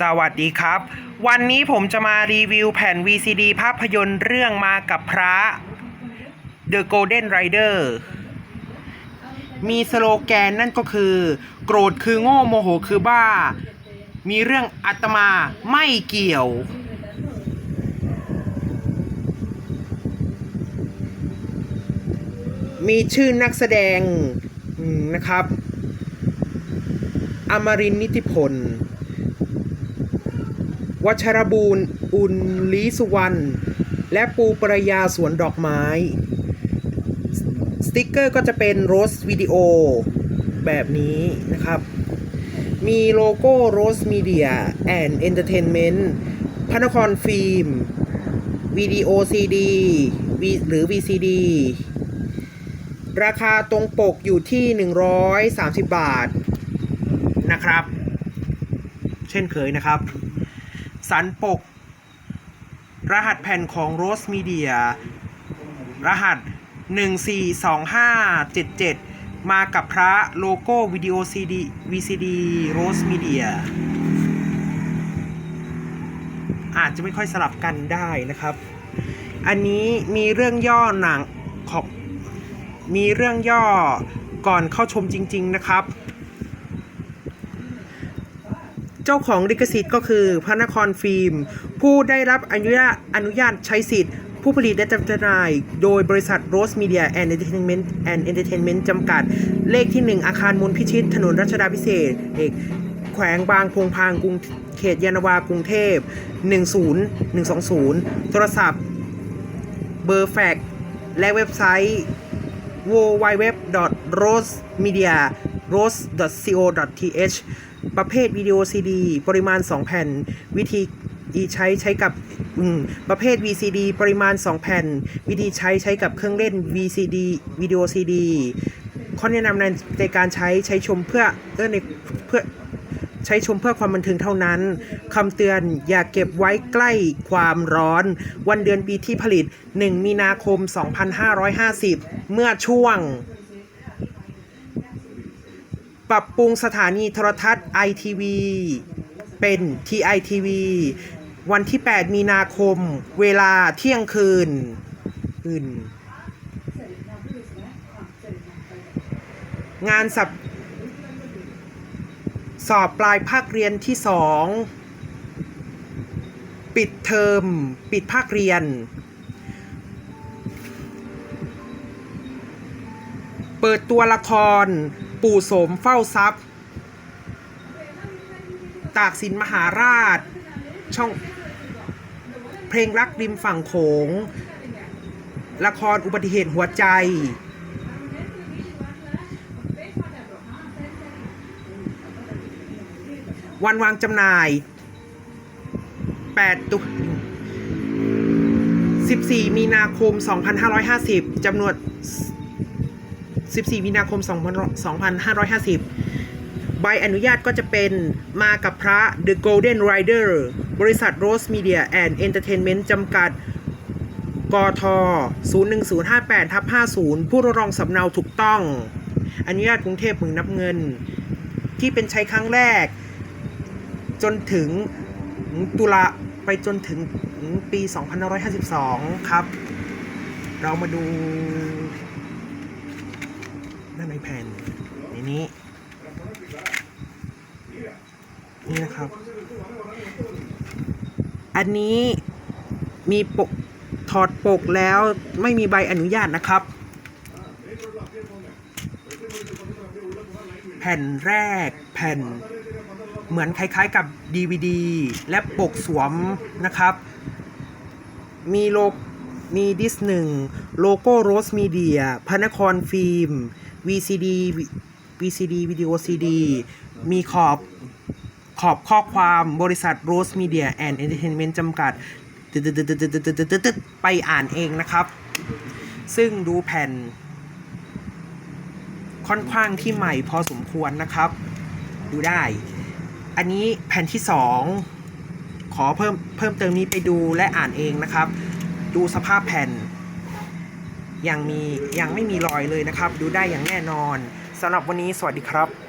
สวัสดีครับ วันนี้ผมจะมารีวิวแผ่น VCD ภาพยนตร์เรื่องมากับพระ The Golden Rider มีสโลแกนนั่นก็คือ โกรธคือโง่โมโหคือบ้า มีเรื่องอาตมาไม่เกี่ยว มีชื่อนักแสดงนะครับ อมรินนิติพล วัชรบูรณ์อุลลีสุวรรณ และปูปรยาสวนดอกไม้ สติกเกอร์ก็จะเป็นโรสวิดีโอแบบนี้นะครับ มีโลโก้โรสมีเดียแอนด์เอนเตอร์เทนเมนต์พระนครฟิล์มวิดีโอซีดีหรือ VCD ราคาตรงปกอยู่ที่ 130 บาทนะครับ เช่นเคยนะครับ สันปก รหัสแผ่นของ Rose Media รหัส 142577 มากับพระโลโก้วิดีโอ CD VCD Rose Media อาจจะไม่ค่อยสลับกันได้นะครับ อันนี้มีเรื่องย่อหนังของมีเรื่องย่อก่อนเข้าชมจริง ๆ นะครับ เจ้าของลิขสิทธิ์ก็คือพระนครฟิล์ม ผู้ได้รับอนุญาตอนุญาตใช้สิทธิ์ ผู้ผลิตและจำหน่าย โดยบริษัท Rose Media and Entertainment and Entertainment จำกัด เลขที่ 1 อาคารมูลพิชิต ถนนรัชดาพิเศษกเอกแขวงบางพงพางกรุงเขตยานวากรุงเทพ 10120 โทรศัพท์ เบอร์แฟกและเว็บไซต์ www.rosemedia.rose.co.th ประเภทวิดีโอซีดีปริมาณ 2 แผ่น วิธีใช้ใช้กับประเภท VCD ปริมาณ 2 แผ่น วิธีใช้ใช้กับเครื่องเล่น VCD วิดีโอ CD ข้อแนะนำในในการใช้ใช้ชมเพื่อเพื่อในเพื่อใช้ชมเพื่อความบันเทิงเท่านั้น คำเตือนอย่าเก็บไว้ใกล้ความร้อน วันเดือนปีที่ผลิต 1 มีนาคม 2550 เมื่อช่วง ปรับปรุงสถานีโทรทัศน์ ITV เป็น TITV วันที่ 8 มีนาคม เวลาเที่ยงคืนคืนงานสับสอบปลายภาคเรียนที่สองปิดเทอม ปิดภาคเรียน เปิดตัวละคร ปู่โสมเฝ้าทรัพย์ ตากสินมหาราช ช่องเพลงรักริมฝั่งโขง ละครอุบัติเหตุหัวใจ วันวางจำหน่าย 8 ตุ14 มีนาคม 2550จำนวน 14 มีนาคม 2550 ใบอนุญาตก็จะเป็นมากับพระ The Golden Rider บริษัท Rose Media and Entertainment จำกัด กท 01058ทับ50 ผู้รับรองสำเนาถูกต้อง อนุญาตกรุงเทพเมืองนับเงิน ที่เป็นใช้ครั้งแรก จนถึงตุลาไปจนถึงปี 2552 ครับ เรามาดู ด้านในแผ่นในนี้นี่นะครับ อันนี้มีปกถอดปกแล้วไม่มีใบอนุญาตนะครับ แผ่นแรกแผ่นเหมือนคล้ายๆกับ DVD และปกสวมนะครับ มีโลมีดิสหนึ่งโลโก้โรสมีเดียพระนครฟิล์ม VCD VCD วิดีโอ CD มีขอบขอบข้อความบริษัท Rose Media and Entertainment จำกัด ไปอ่านเองนะครับ ซึ่งดูแผ่น ค่อนข้างที่ใหม่พอสมควรนะครับ ดูได้ อันนี้แผ่นที่สองขอเพิ่มเพิ่มเติมนี้ไปดูและอ่านเองนะครับ ดูสภาพแผ่น ยังมียังไม่มีรอยเลยนะครับ ดูได้อย่างแน่นอนสำหรับวันนี้สวัสดีครับ